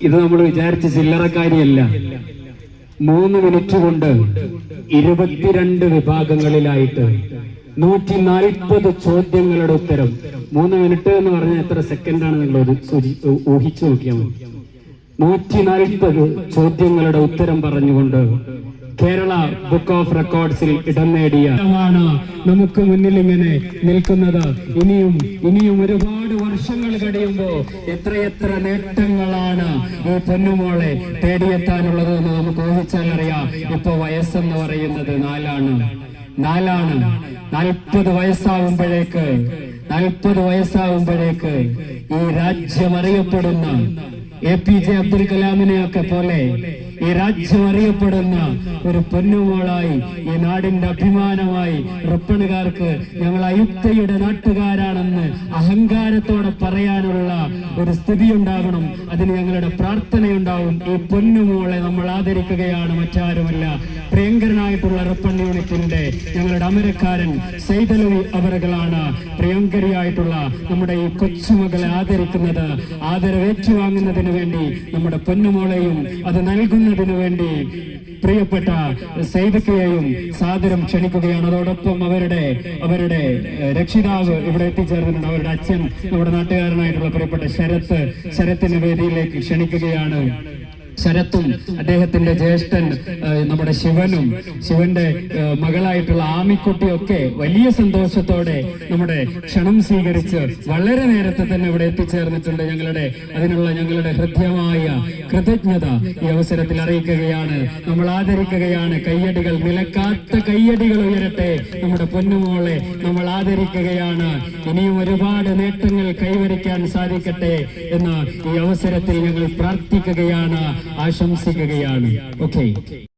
ഇത് നമ്മൾ വിചാരിച്ച ചില്ലറക്കാരിയല്ല മൂന്ന് മിനിറ്റ് കൊണ്ട് ഇരുപത്തിരണ്ട് വിഭാഗങ്ങളിലായിട്ട് നൂറ്റി നാൽപ്പത് ചോദ്യങ്ങളുടെ ഉത്തരം. മൂന്ന് മിനിറ്റ് എന്ന് പറഞ്ഞാൽ എത്ര സെക്കൻഡാണ് നിങ്ങൾ ഊഹിച്ചു നോക്കിയാൽ നൂറ്റി നാൽപ്പത് ചോദ്യങ്ങളുടെ ഉത്തരം പറഞ്ഞുകൊണ്ട് കേരള ബുക്ക് ഓഫ് റെക്കോർഡ്സിൽ ഇടം നേടിയ നമുക്ക് മുന്നിൽ ഇങ്ങനെ നിൽക്കുന്നത്. ഇനിയും ഇനിയും ഒരുപാട് വർഷങ്ങൾ കഴിയുമ്പോ എത്രയെത്ര നേട്ടങ്ങളാണ് ഈ പൊന്നുമോളെ തേടിയെത്താനുള്ളത് എന്ന് നമുക്ക് ഊഹിച്ചാൽ അറിയാം. ഇപ്പൊ വയസ്സെന്ന് പറയുന്നത് നാലാണ്. നാലാണ്. നാൽപ്പത് വയസ്സാവുമ്പോഴേക്ക് നാൽപ്പത് വയസ്സാവുമ്പോഴേക്ക് ഈ രാജ്യം അറിയപ്പെടുന്ന എ പി ജെ അബ്ദുൽ കലാമിനെയൊക്കെ പോലെ ഈ രാജ്യം അറിയപ്പെടുന്ന ഒരു പൊന്നുമോളായി ഈ നാടിന്റെ അഭിമാനമായി റിപ്പണുകാർക്ക് ഞങ്ങൾ അയുക്തയുടെ നാട്ടുകാരാണെന്ന് അഹങ്കാരത്തോടെ പറയാനുള്ള ഒരു സ്ഥിതി ഉണ്ടാകണം അതിന് ഞങ്ങളുടെ പ്രാർത്ഥനയുണ്ടാവും. ഈ പൊന്നുമോളെ നമ്മൾ ആദരിക്കുകയാണ് മറ്റാരുമല്ല. പ്രിയങ്കരനായിട്ടുള്ള റിപ്പൺ യൂണിറ്റിന്റെ ഞങ്ങളുടെ അമരക്കാരൻ സൈതലവി അവറുകളാണ് പ്രിയങ്കരിയായിട്ടുള്ള നമ്മുടെ ഈ കൊച്ചുമകളെ ആദരിക്കുന്നത്. ആദരവേറ്റുവാങ്ങുന്നതിന് വേണ്ടി നമ്മുടെ പൊന്നുമോളെയും അത് നൽകുന്നതിന് വേണ്ടി പ്രിയപ്പെട്ട സൈദക്കയെയും സാദരം ക്ഷണിക്കുകയാണ്. അതോടൊപ്പം അവരുടെ അവരുടെ രക്ഷിതാവ് ഇവിടെ എത്തിച്ചേർന്നിട്ടുണ്ട്. അവരുടെ അച്ഛൻ നമ്മുടെ നാട്ടുകാരനായിട്ടുള്ള പ്രിയപ്പെട്ട ശരത്ത് ശരത്തിന്റെ വേദിയിലേക്ക് ക്ഷണിക്കുകയാണ്. ശരത്തും അദ്ദേഹത്തിന്റെ ജ്യേഷ്ഠൻ നമ്മുടെ ശിവനും ശിവന്റെ മകളായിട്ടുള്ള ആമിക്കുട്ടിയൊക്കെ വലിയ സന്തോഷത്തോടെ നമ്മുടെ ക്ഷണം സ്വീകരിച്ച് വളരെ നേരത്തെ തന്നെ ഇവിടെ എത്തിച്ചേർന്നിട്ടുണ്ട്. ഞങ്ങളുടെ അതിനുള്ള ഞങ്ങളുടെ ഹൃദ്യമായ കൃതജ്ഞത ഈ അവസരത്തിൽ അറിയിക്കുകയാണ്. നമ്മൾ ആദരിക്കുകയാണ്. കയ്യടികൾ നിലക്കാത്ത കയ്യടികൾ ഉയരട്ടെ. നമ്മുടെ പൊന്നുമോളെ നമ്മൾ ആദരിക്കുകയാണ്. ഇനിയും ഒരുപാട് നേട്ടങ്ങൾ കൈവരിക്കാൻ സാധിക്കട്ടെ എന്ന് ഈ അവസരത്തിൽ ഞങ്ങൾ പ്രാർത്ഥിക്കുകയാണ്. Ayşe Musa Gagayarlı. Okay.